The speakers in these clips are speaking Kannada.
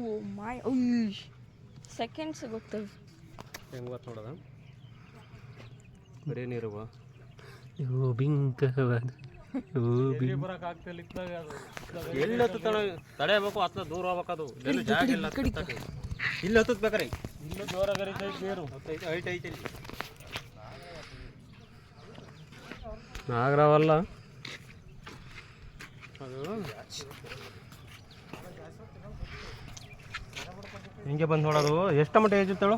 ಓ ಮೈ ಉಯ್ ಸೆಕೆಂಡ್ಸ್ ಗೊತ್ತದು ಹೆಂಗೆ ಗೊತ್ತು ನೋಡೋದ? ಬರೀ ನೀರು ಓ ಬಿಂಕ ಓ ಎಲ್ಲಿ ಹತ್ತುತ್ತಾನ? ತಡೆಯಬೇಕು ಹತ್ತ ದೂರ ಹೋಗ್ಬೇಕು ಅದು ಎಲ್ಲಿ ಜಾಗ ಇಲ್ಲ ಇಲ್ಲಿ ಹತ್ತತ್ ಬೇಕಾರೆ ಇಲ್ಲೂ ಜೋರ ನೀರು ಐಟ್ ಐತೆ ಇಲ್ಲಿ. ನಾಗರಾವಲ್ಲ. ಅದು. ಹಿಂಗೆ ಬಂದು ನೋಡೋದು. ಎಷ್ಟು ಮಟ್ಟ ಏಜ್ ಇರ್ತಾಳು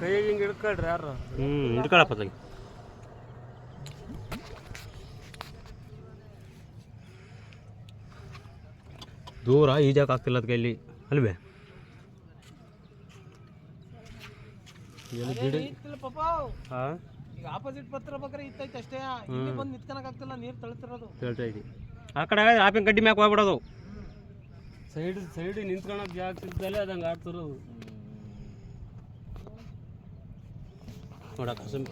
ಕೈ ಹಿಂಗೆ ಹಿಡ್ಕೊಳ್ರಿ ಯಾರು? ಹ್ಞೂ ಹಿಡ್ಕೊಳಪ್ಪ ತಾಗಿ. ದೂರ ಈಜಾಕ ಆಗ್ತಿಲ್ಲ ಅದಕ್ಕೆ ಇಲ್ಲಿ. ಅಲ್ವೇ? ಹಾಂ ಈಗ ಆಪೋಸಿಟ್ ಪತ್ರ ಬೇಕ್ರೆ ಇತ್ತೈತೆ ಅಷ್ಟೇ. ಇಲ್ಲಿ ಬಂದು ನಿತ್ಕೊಳಕ್ ಆಗ್ತಿಲ್ಲ ನೀರು ತಳ್ತಿರೋದು. ಹೇಳ್ತಾ ಆ ಕಡೆ ಆಪಿನ ಕಡ್ಡಿ ಮ್ಯಾಕ್ ಹೋಗ್ಬಿಡೋದು. ಸೈಡ್ ಸೈಡ್ ನಿಂತ್ಕೊಳಕ್ ಜಾಗ ಸಿಗ್ದಲ್ಲೇ ಅದಂಗೆ ಆಡ್ತಿರೋದು. ನೋಡಕ್ಕ ಸುಮ್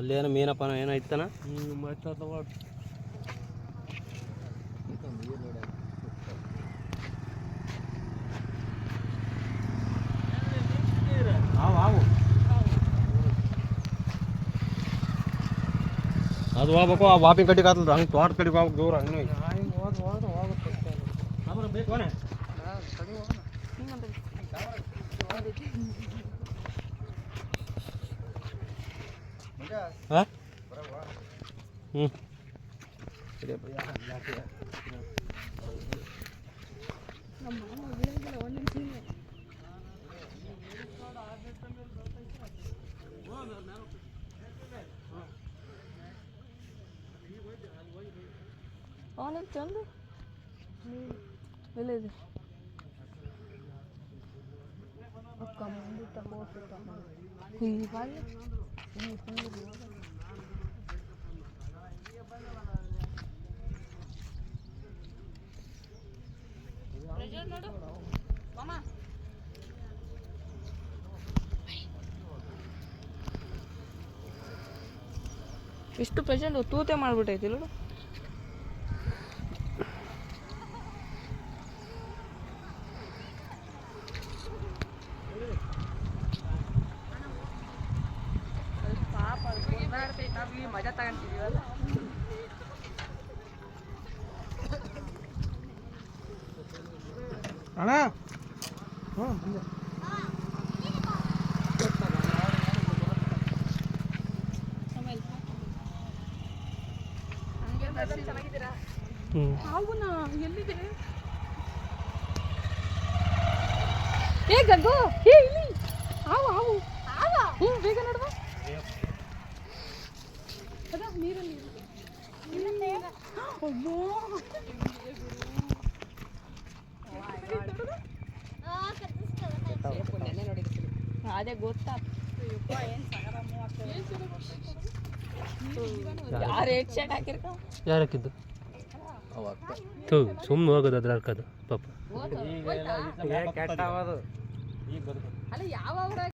ಅಲ್ಲೇನೋ ಮೀನಪ್ಪ ಏನೋ ಇತ್ತನ ಹ್ಞೂ ಮತ್ತೆ ಅದು ಹೋಗ್ಬೇಕು ಆ ವಾಪಿನ ಕಟ್ಟಿಗೆ ಆತದ ಹಂಗೆ ತೋಟ ಕಡೆಗೆ ಹೋಗ್ಬೇಕು ದೂರ ಹಂಗೆ ಹಿಂಗೆ ಹೋದ್ ಹೋದ್ರೆ ಹೋಗುತ್ತೆ ಬೇಕೋನೆ ಹಾಂ? ಹ್ಞೂ ಅವನಿಗೆ ಚಂದ ಎಲ್ಲಿದೆ ಅಕ್ಕ ಮಂದಿ ನೋಡು ಹೀಗಾಗಿ ಇಷ್ಟು ಪ್ರೆಸೆಂಟ್ ತೂತೆ ಮಾಡ್ಬಿಟ್ಟೈತಿ ನೋಡು. ಮಜಾ ತಗೊಂತಿದೀವಲ್ಲ ಅಣ್ಣ. ಹ್ಞೂ ಹಾವುನ? ಎಲ್ಲಿದೆ ಏ ಗಂಗು ಏ ಅದೇ ಗೊತ್ತಾ ಯಾರು ಹಾಕಿದ್ದು ಥೂ ಸುಮ್ಮನೆ ಹೋಗೋದು ಅದ್ರ ಹಾಕೋದು ಪಾಪ.